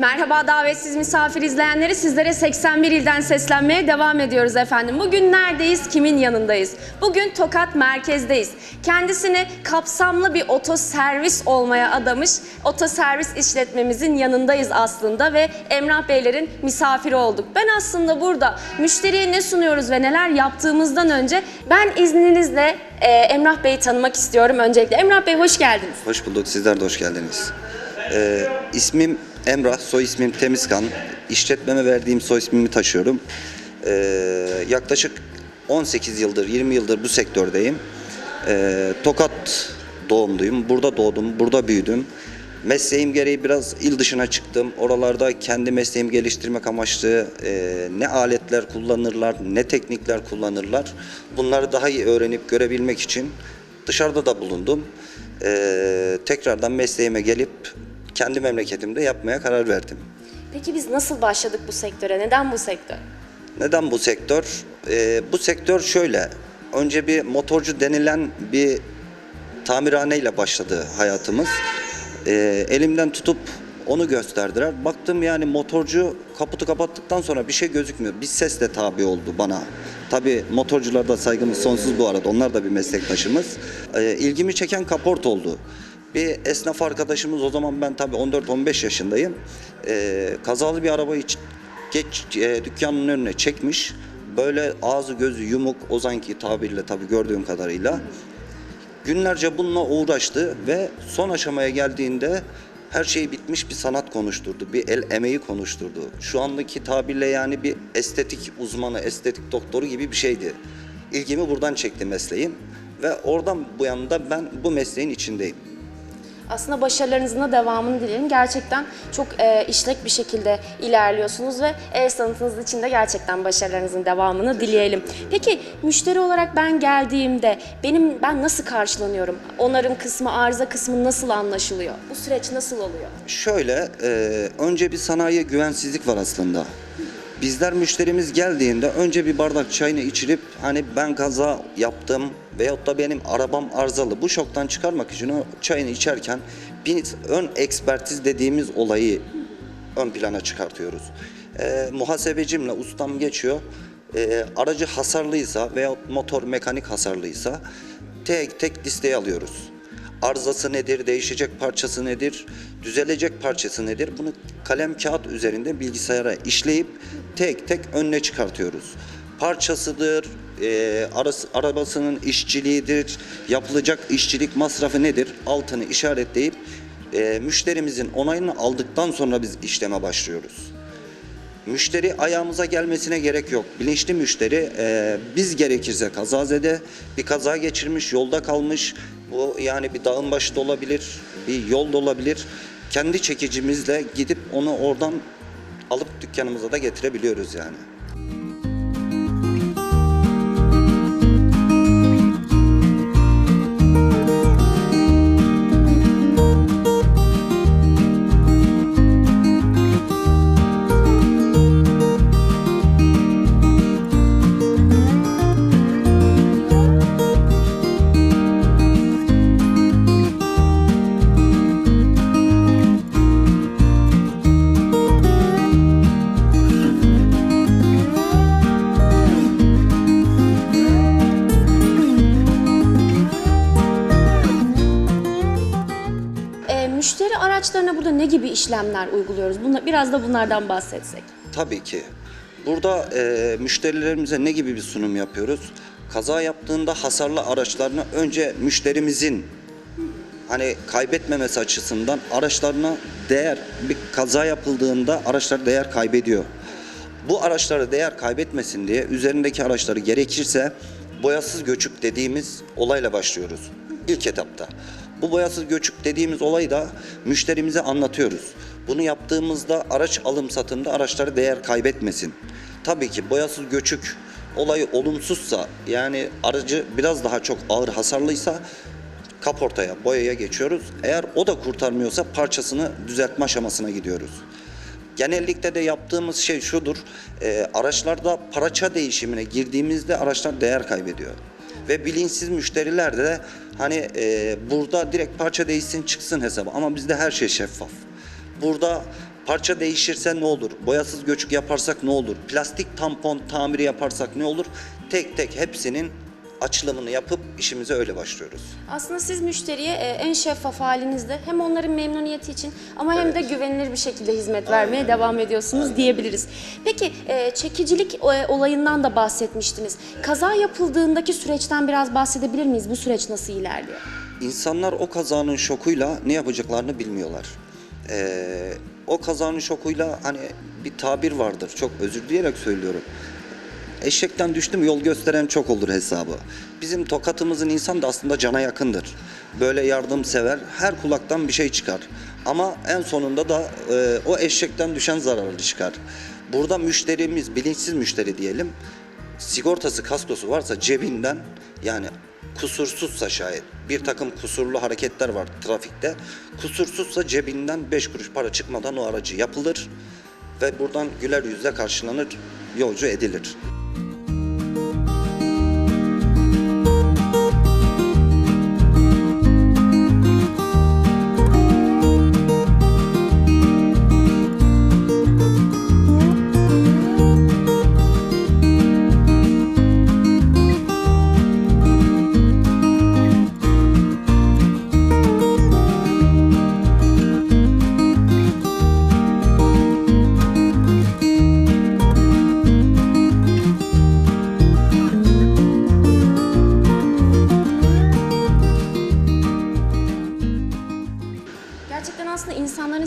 Merhaba davetsiz misafir izleyenleri sizlere 81 ilden seslenmeye devam ediyoruz efendim. Bugün neredeyiz, kimin yanındayız? Bugün Tokat merkezdeyiz. Kendisini kapsamlı bir otoservis olmaya adamış otoservis işletmemizin yanındayız aslında ve Emrah Beylerin misafiri olduk. Ben aslında burada müşteriye ne sunuyoruz ve neler yaptığımızdan önce ben izninizle e, Emrah Bey'i tanımak istiyorum öncelikle. Emrah Bey hoş geldiniz. Hoş bulduk. Sizler de hoş geldiniz. Ee, ismim Emrah, soy ismim Temizkan. İşletmeme verdiğim soy ismimi taşıyorum. Ee, yaklaşık 18 yıldır, 20 yıldır bu sektördeyim. Ee, Tokat doğumluyum. Burada doğdum, burada büyüdüm. Mesleğim gereği biraz il dışına çıktım. Oralarda kendi mesleğimi geliştirmek amaçlı e, ne aletler kullanırlar, ne teknikler kullanırlar. Bunları daha iyi öğrenip görebilmek için dışarıda da bulundum. Ee, tekrardan mesleğime gelip kendi memleketimde yapmaya karar verdim. Peki biz nasıl başladık bu sektöre? Neden bu sektör? Neden bu sektör? Ee, bu sektör şöyle. Önce bir motorcu denilen bir tamirhaneyle başladı hayatımız. Ee, elimden tutup onu gösterdiler. Baktım yani motorcu kaputu kapattıktan sonra bir şey gözükmüyor. Bir ses de tabi oldu bana. Tabi motorcularda saygımız sonsuz bu arada. Onlar da bir meslektaşımız. Ee, ilgimi çeken kaport oldu. Bir esnaf arkadaşımız o zaman ben tabi 14-15 yaşındayım. Ee, kazalı bir arabayı geç e, dükkanın önüne çekmiş. Böyle ağzı gözü yumuk Ozanki tabirle tabi gördüğüm kadarıyla. Günlerce bununla uğraştı ve son aşamaya geldiğinde her şey bitmiş bir sanat konuşturdu. Bir el emeği konuşturdu. Şu andaki tabirle yani bir estetik uzmanı, estetik doktoru gibi bir şeydi. İlgimi buradan çekti mesleğim ve oradan bu yana ben bu mesleğin içindeyim. Aslında başarılarınızın da devamını dilerim. Gerçekten çok e, işlek bir şekilde ilerliyorsunuz ve el sanatınız için de gerçekten başarılarınızın devamını dileyelim. Peki müşteri olarak ben geldiğimde benim ben nasıl karşılanıyorum? Onarım kısmı, arıza kısmı nasıl anlaşılıyor? Bu süreç nasıl oluyor? Şöyle, e, önce bir sanayiye güvensizlik var aslında. Bizler müşterimiz geldiğinde önce bir bardak çayını içirip hani ben kaza yaptım veyahut da benim arabam arızalı bu şoktan çıkarmak için o çayını içerken bir ön ekspertiz dediğimiz olayı ön plana çıkartıyoruz. E, muhasebecimle ustam geçiyor. E, aracı hasarlıysa veyahut motor mekanik hasarlıysa tek tek listeye alıyoruz arızası nedir, değişecek parçası nedir, düzelecek parçası nedir? Bunu kalem kağıt üzerinde bilgisayara işleyip tek tek önüne çıkartıyoruz. Parçasıdır, e, arabasının işçiliğidir, yapılacak işçilik masrafı nedir? Altını işaretleyip e, müşterimizin onayını aldıktan sonra biz işleme başlıyoruz. Müşteri ayağımıza gelmesine gerek yok. Bilinçli müşteri e, biz gerekirse kazazede bir kaza geçirmiş, yolda kalmış. Bu yani bir dağın başı da olabilir, bir yol da olabilir. Kendi çekicimizle gidip onu oradan alıp dükkanımıza da getirebiliyoruz yani. İşlemler uyguluyoruz? Bunla, biraz da bunlardan bahsetsek. Tabii ki. Burada e, müşterilerimize ne gibi bir sunum yapıyoruz? Kaza yaptığında hasarlı araçlarını önce müşterimizin hani kaybetmemesi açısından araçlarına değer bir kaza yapıldığında araçlar değer kaybediyor. Bu araçları değer kaybetmesin diye üzerindeki araçları gerekirse boyasız göçük dediğimiz olayla başlıyoruz ilk etapta. Bu boyasız göçük dediğimiz olayı da müşterimize anlatıyoruz. Bunu yaptığımızda araç alım satımda araçları değer kaybetmesin. Tabii ki boyasız göçük olayı olumsuzsa yani aracı biraz daha çok ağır hasarlıysa kaportaya, boyaya geçiyoruz. Eğer o da kurtarmıyorsa parçasını düzeltme aşamasına gidiyoruz. Genellikle de yaptığımız şey şudur. e, araçlarda paraça değişimine girdiğimizde araçlar değer kaybediyor. Ve bilinçsiz müşteriler de hani e, burada direkt parça değişsin çıksın hesabı ama bizde her şey şeffaf. Burada parça değişirse ne olur? Boyasız göçük yaparsak ne olur? Plastik tampon tamiri yaparsak ne olur? Tek tek hepsinin açılımını yapıp işimize öyle başlıyoruz. Aslında siz müşteriye e, en şeffaf halinizde hem onların memnuniyeti için ama hem de güvenilir bir şekilde hizmet vermeye devam ediyorsunuz diyebiliriz. Peki e, çekicilik e, olayından da bahsetmiştiniz. Kaza yapıldığındaki süreçten biraz bahsedebilir miyiz? Bu süreç nasıl ilerliyor? İnsanlar o kazanın şokuyla ne yapacaklarını bilmiyorlar. Ee, o kazanın şokuyla hani bir tabir vardır. Çok özür dileyerek söylüyorum. Eşekten düştüm yol gösteren çok olur hesabı. Bizim tokatımızın insan da aslında cana yakındır. Böyle yardımsever, her kulaktan bir şey çıkar. Ama en sonunda da e, o eşekten düşen zararlı çıkar. Burada müşterimiz, bilinçsiz müşteri diyelim, sigortası, kaskosu varsa cebinden yani kusursuzsa şayet bir takım kusurlu hareketler var trafikte. Kusursuzsa cebinden 5 kuruş para çıkmadan o aracı yapılır ve buradan güler yüzle karşılanır, yolcu edilir.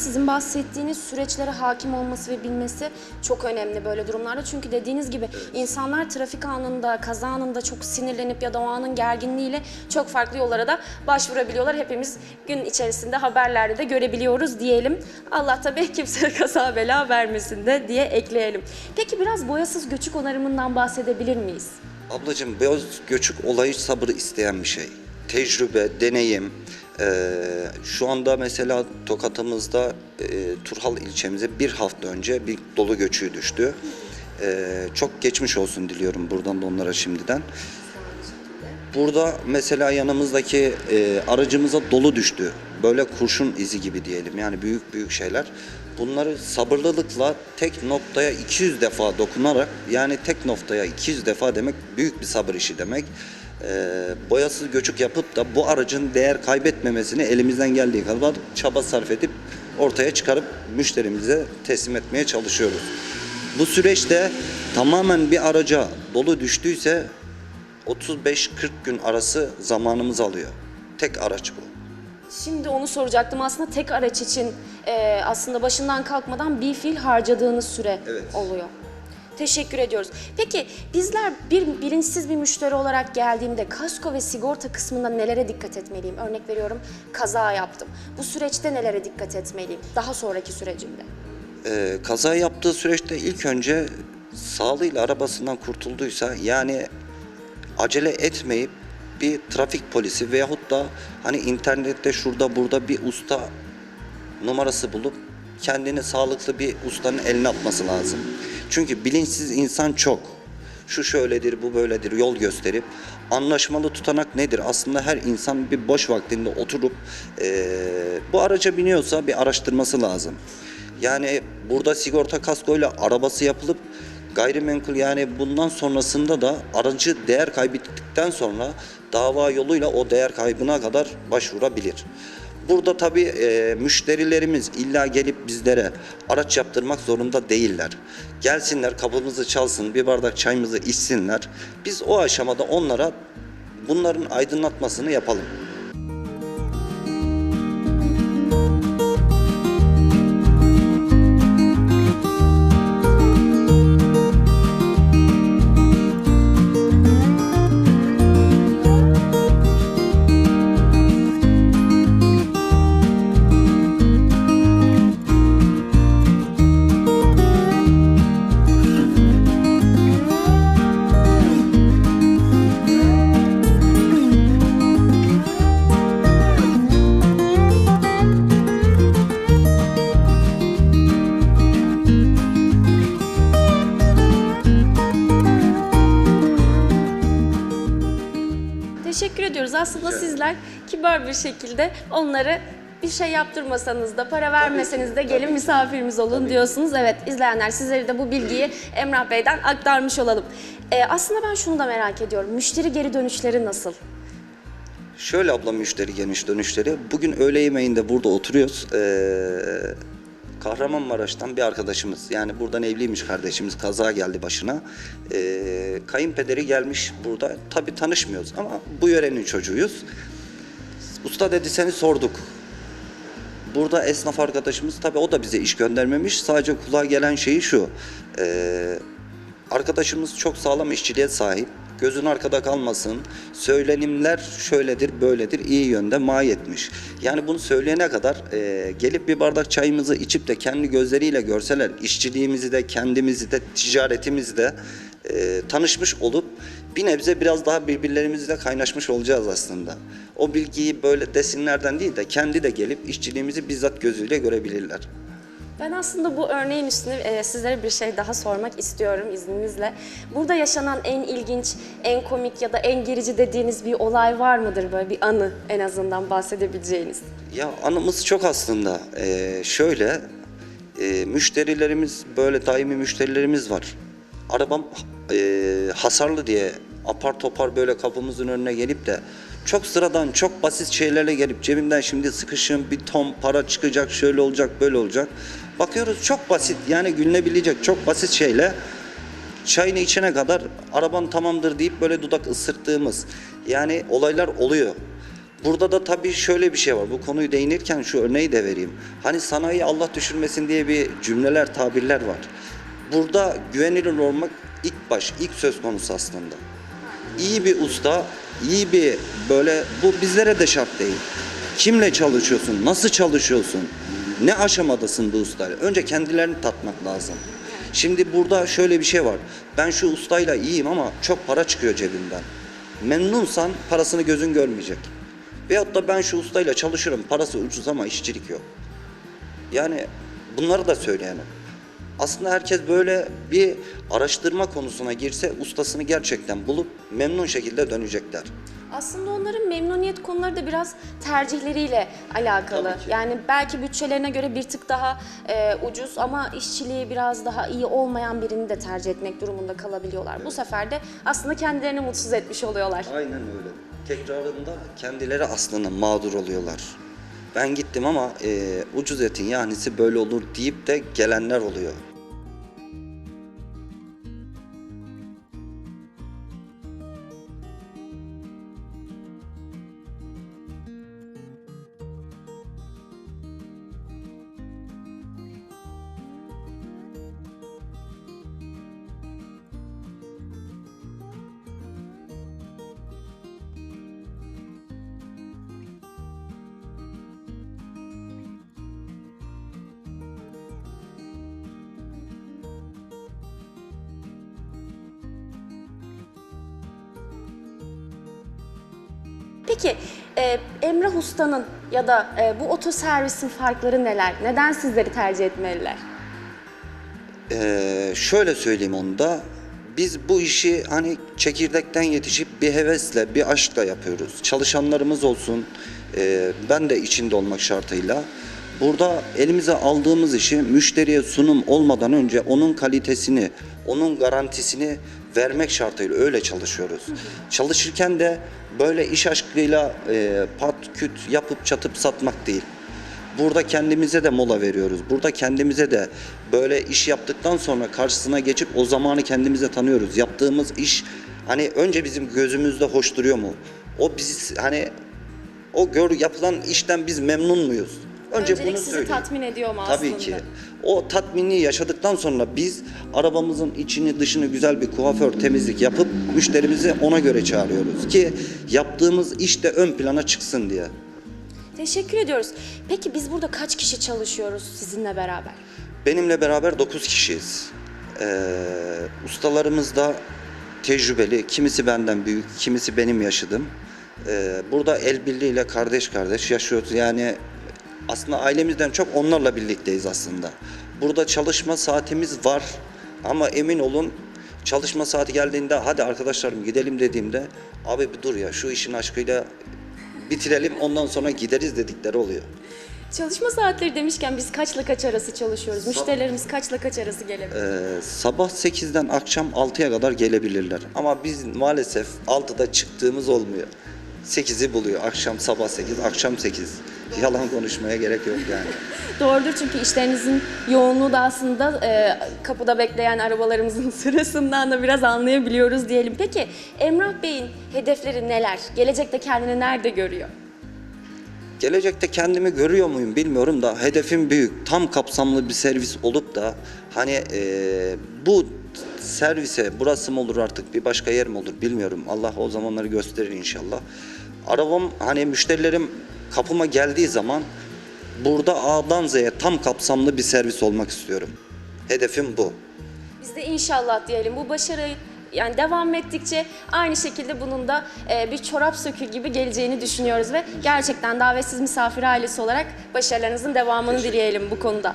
Sizin bahsettiğiniz süreçlere hakim olması ve bilmesi çok önemli böyle durumlarda. Çünkü dediğiniz gibi insanlar trafik anında, kaza anında çok sinirlenip ya da o anın gerginliğiyle çok farklı yollara da başvurabiliyorlar. Hepimiz gün içerisinde haberlerde de görebiliyoruz diyelim. Allah tabii kimseye kaza bela vermesin de diye ekleyelim. Peki biraz boyasız göçük onarımından bahsedebilir miyiz? Ablacığım beyaz göçük olayı sabır isteyen bir şey. Tecrübe, deneyim. Ee, şu anda mesela Tokat'ımızda e, Turhal ilçemize bir hafta önce bir dolu göçüğü düştü. Ee, çok geçmiş olsun diliyorum buradan da onlara şimdiden. Burada mesela yanımızdaki e, aracımıza dolu düştü. Böyle kurşun izi gibi diyelim yani büyük büyük şeyler. Bunları sabırlılıkla tek noktaya 200 defa dokunarak yani tek noktaya 200 defa demek büyük bir sabır işi demek. E, boyasız göçük yapıp da bu aracın değer kaybetmemesini elimizden geldiği kadar çaba sarf edip ortaya çıkarıp müşterimize teslim etmeye çalışıyoruz. Bu süreçte tamamen bir araca dolu düştüyse 35-40 gün arası zamanımız alıyor. Tek araç bu. Şimdi onu soracaktım. Aslında tek araç için e, aslında başından kalkmadan bir fil harcadığınız süre Evet. oluyor. Teşekkür ediyoruz. Peki bizler bir bilinçsiz bir müşteri olarak geldiğimde kasko ve sigorta kısmında nelere dikkat etmeliyim? Örnek veriyorum kaza yaptım. Bu süreçte nelere dikkat etmeliyim? Daha sonraki sürecimde. Ee, kaza yaptığı süreçte ilk önce sağlığıyla arabasından kurtulduysa yani acele etmeyip bir trafik polisi veyahut da hani internette şurada burada bir usta numarası bulup kendini sağlıklı bir ustanın eline atması lazım. Çünkü bilinçsiz insan çok. Şu şöyledir, bu böyledir yol gösterip anlaşmalı tutanak nedir? Aslında her insan bir boş vaktinde oturup eee, bu araca biniyorsa bir araştırması lazım. Yani burada sigorta kaskoyla arabası yapılıp gayrimenkul yani bundan sonrasında da aracı değer kaybettikten sonra dava yoluyla o değer kaybına kadar başvurabilir. Burada tabii e, müşterilerimiz illa gelip bizlere araç yaptırmak zorunda değiller. Gelsinler kapımızı çalsın bir bardak çayımızı içsinler. Biz o aşamada onlara bunların aydınlatmasını yapalım. Aslında sizler kibar bir şekilde onları bir şey yaptırmasanız da, para vermeseniz de gelin misafirimiz olun diyorsunuz. Evet, izleyenler sizlere de bu bilgiyi Emrah Bey'den aktarmış olalım. Ee, aslında ben şunu da merak ediyorum. Müşteri geri dönüşleri nasıl? Şöyle abla müşteri geniş dönüşleri. Bugün öğle yemeğinde burada oturuyoruz. Ee, Kahramanmaraş'tan bir arkadaşımız yani buradan evliymiş kardeşimiz kaza geldi başına. Ee, kayınpederi gelmiş burada. Tabii tanışmıyoruz ama bu yörenin çocuğuyuz. Usta dedi seni sorduk. Burada esnaf arkadaşımız tabii o da bize iş göndermemiş. Sadece kulağa gelen şeyi şu. Ee, arkadaşımız çok sağlam işçiliğe sahip. Gözün arkada kalmasın. Söylenimler şöyledir, böyledir, iyi yönde mahiyetmiş. Yani bunu söyleyene kadar e, gelip bir bardak çayımızı içip de kendi gözleriyle görseler, işçiliğimizi de, kendimizi de, ticaretimizi de e, tanışmış olup bir nebze biraz daha birbirlerimizle kaynaşmış olacağız aslında. O bilgiyi böyle desinlerden değil de kendi de gelip işçiliğimizi bizzat gözüyle görebilirler. Ben aslında bu örneğin üstüne e, sizlere bir şey daha sormak istiyorum izninizle. Burada yaşanan en ilginç, en komik ya da en gerici dediğiniz bir olay var mıdır böyle bir anı en azından bahsedebileceğiniz? Ya anımız çok aslında. Ee, şöyle, e, müşterilerimiz böyle daimi müşterilerimiz var. Arabam e, hasarlı diye apar topar böyle kapımızın önüne gelip de çok sıradan, çok basit şeylerle gelip cebimden şimdi sıkışım bir ton para çıkacak, şöyle olacak, böyle olacak. Bakıyoruz çok basit yani gülünebilecek çok basit şeyle çayını içene kadar araban tamamdır deyip böyle dudak ısırttığımız yani olaylar oluyor. Burada da tabii şöyle bir şey var. Bu konuyu değinirken şu örneği de vereyim. Hani sanayi Allah düşürmesin diye bir cümleler, tabirler var. Burada güvenilir olmak ilk baş, ilk söz konusu aslında. İyi bir usta, iyi bir böyle bu bizlere de şart değil. Kimle çalışıyorsun, nasıl çalışıyorsun, ne aşamadasın bu ustayla? Önce kendilerini tatmak lazım. Şimdi burada şöyle bir şey var. Ben şu ustayla iyiyim ama çok para çıkıyor cebimden. Memnunsan parasını gözün görmeyecek. Veyahut da ben şu ustayla çalışırım, parası ucuz ama işçilik yok. Yani bunları da söyleyelim. Aslında herkes böyle bir araştırma konusuna girse ustasını gerçekten bulup memnun şekilde dönecekler. Aslında onların memnuniyet konuları da biraz tercihleriyle alakalı. Tabii ki. Yani belki bütçelerine göre bir tık daha e, ucuz ama işçiliği biraz daha iyi olmayan birini de tercih etmek durumunda kalabiliyorlar. Bu sefer de aslında kendilerini mutsuz etmiş oluyorlar. Aynen öyle. Tekrarında kendileri aslında mağdur oluyorlar. Ben gittim ama e, ucuz etin yahnisi böyle olur deyip de gelenler oluyor. Peki e, Emrah Usta'nın ya da e, bu otoservisin farkları neler? Neden sizleri tercih etmeliler? Ee, şöyle söyleyeyim onu da. Biz bu işi hani çekirdekten yetişip bir hevesle, bir aşkla yapıyoruz. Çalışanlarımız olsun, e, ben de içinde olmak şartıyla. Burada elimize aldığımız işi müşteriye sunum olmadan önce onun kalitesini, onun garantisini vermek şartıyla öyle çalışıyoruz. Çalışırken de böyle iş aşkıyla e, pat küt yapıp çatıp satmak değil. Burada kendimize de mola veriyoruz. Burada kendimize de böyle iş yaptıktan sonra karşısına geçip o zamanı kendimize tanıyoruz. Yaptığımız iş hani önce bizim gözümüzde hoş duruyor mu? O biz hani o gör yapılan işten biz memnun muyuz? Önce Öncelik bunu sizi söyleyeyim. tatmin ediyor mu Tabii aslında? ki. O tatminliği yaşadıktan sonra biz arabamızın içini dışını güzel bir kuaför temizlik yapıp müşterimizi ona göre çağırıyoruz ki yaptığımız iş de ön plana çıksın diye. Teşekkür ediyoruz. Peki biz burada kaç kişi çalışıyoruz sizinle beraber? Benimle beraber 9 kişiyiz. Ee, ustalarımız da tecrübeli. Kimisi benden büyük, kimisi benim yaşıdım. Ee, burada el birliğiyle kardeş kardeş yaşıyoruz. Yani aslında ailemizden çok onlarla birlikteyiz aslında. Burada çalışma saatimiz var ama emin olun çalışma saati geldiğinde hadi arkadaşlarım gidelim dediğimde abi bir dur ya şu işin aşkıyla bitirelim ondan sonra gideriz dedikleri oluyor. Çalışma saatleri demişken biz kaçla kaç arası çalışıyoruz? Müşterilerimiz kaçla kaç arası gelebilir? Ee, sabah 8'den akşam 6'ya kadar gelebilirler. Ama biz maalesef 6'da çıktığımız olmuyor. 8'i buluyor. Akşam sabah 8, akşam 8. Yalan konuşmaya gerek yok yani. Doğrudur çünkü işlerinizin yoğunluğu da aslında e, kapıda bekleyen arabalarımızın sırasından da biraz anlayabiliyoruz diyelim. Peki Emrah Bey'in hedefleri neler? Gelecekte kendini nerede görüyor? Gelecekte kendimi görüyor muyum bilmiyorum da hedefim büyük. Tam kapsamlı bir servis olup da hani eee, bu servise burası mı olur artık bir başka yer mi olur bilmiyorum. Allah o zamanları gösterir inşallah. Arabam hani müşterilerim kapıma geldiği zaman burada A'dan Z'ye tam kapsamlı bir servis olmak istiyorum. Hedefim bu. Biz de inşallah diyelim bu başarı yani devam ettikçe aynı şekilde bunun da e, bir çorap sökül gibi geleceğini düşünüyoruz ve gerçekten davetsiz misafir ailesi olarak başarılarınızın devamını dileyelim bu konuda.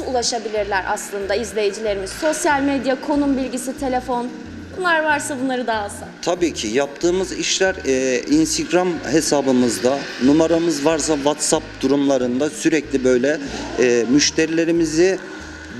Nasıl ulaşabilirler aslında izleyicilerimiz? Sosyal medya, konum bilgisi, telefon bunlar varsa bunları da alsak. Tabii ki yaptığımız işler e, Instagram hesabımızda numaramız varsa WhatsApp durumlarında sürekli böyle e, müşterilerimizi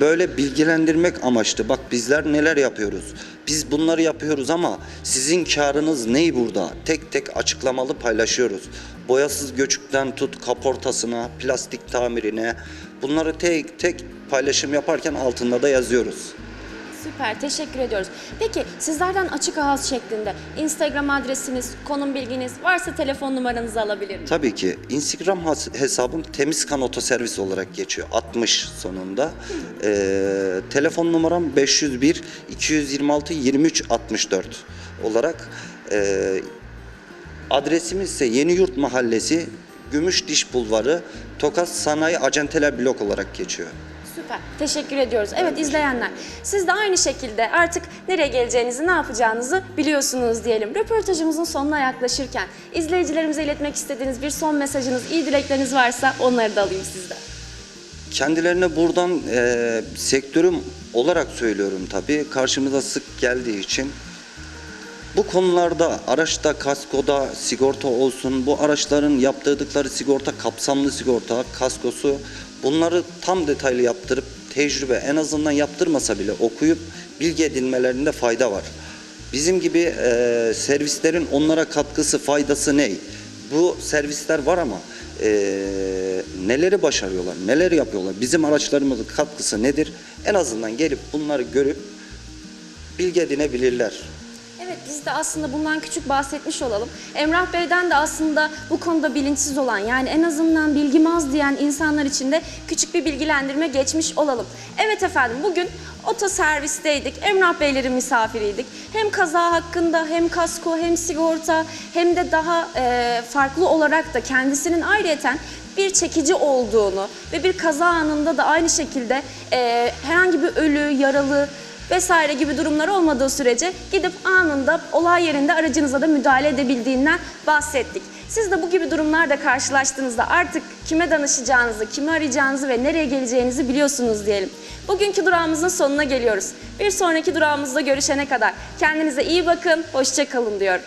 böyle bilgilendirmek amaçlı. Bak bizler neler yapıyoruz. Biz bunları yapıyoruz ama sizin karınız ney burada? Tek tek açıklamalı paylaşıyoruz. Boyasız göçükten tut kaportasına, plastik tamirine bunları tek tek paylaşım yaparken altında da yazıyoruz. Süper, teşekkür ediyoruz. Peki sizlerden açık ağız şeklinde Instagram adresiniz, konum bilginiz varsa telefon numaranızı alabilir miyim? Tabii ki Instagram has- hesabım Temiz Kan Otoservis olarak geçiyor. 60 sonunda. Ee, telefon numaram 501 226 23 64 olarak. Ee, adresimiz ise Yeniyurt Mahallesi Gümüş Diş Bulvarı Tokat Sanayi Acenteler Blok olarak geçiyor. Süper. Teşekkür ediyoruz. Evet izleyenler siz de aynı şekilde artık nereye geleceğinizi ne yapacağınızı biliyorsunuz diyelim. Röportajımızın sonuna yaklaşırken izleyicilerimize iletmek istediğiniz bir son mesajınız, iyi dilekleriniz varsa onları da alayım sizden. Kendilerine buradan e, sektörüm olarak söylüyorum tabii. Karşımıza sık geldiği için bu konularda araçta, kaskoda, sigorta olsun, bu araçların yaptırdıkları sigorta, kapsamlı sigorta, kaskosu bunları tam detaylı yaptırıp tecrübe en azından yaptırmasa bile okuyup bilgi edinmelerinde fayda var. Bizim gibi e, servislerin onlara katkısı, faydası ne? Bu servisler var ama e, neleri başarıyorlar, neler yapıyorlar, bizim araçlarımızın katkısı nedir? En azından gelip bunları görüp bilgi edinebilirler. Biz de aslında bundan küçük bahsetmiş olalım. Emrah Bey'den de aslında bu konuda bilinçsiz olan yani en azından bilgim az diyen insanlar için de küçük bir bilgilendirme geçmiş olalım. Evet efendim bugün otoservisteydik. Emrah Beylerin misafiriydik. Hem kaza hakkında hem kasko hem sigorta hem de daha e, farklı olarak da kendisinin ayrıyeten bir çekici olduğunu ve bir kaza anında da aynı şekilde e, herhangi bir ölü, yaralı vesaire gibi durumlar olmadığı sürece gidip anında olay yerinde aracınıza da müdahale edebildiğinden bahsettik. Siz de bu gibi durumlarla karşılaştığınızda artık kime danışacağınızı, kimi arayacağınızı ve nereye geleceğinizi biliyorsunuz diyelim. Bugünkü durağımızın sonuna geliyoruz. Bir sonraki durağımızda görüşene kadar kendinize iyi bakın, hoşça kalın diyorum.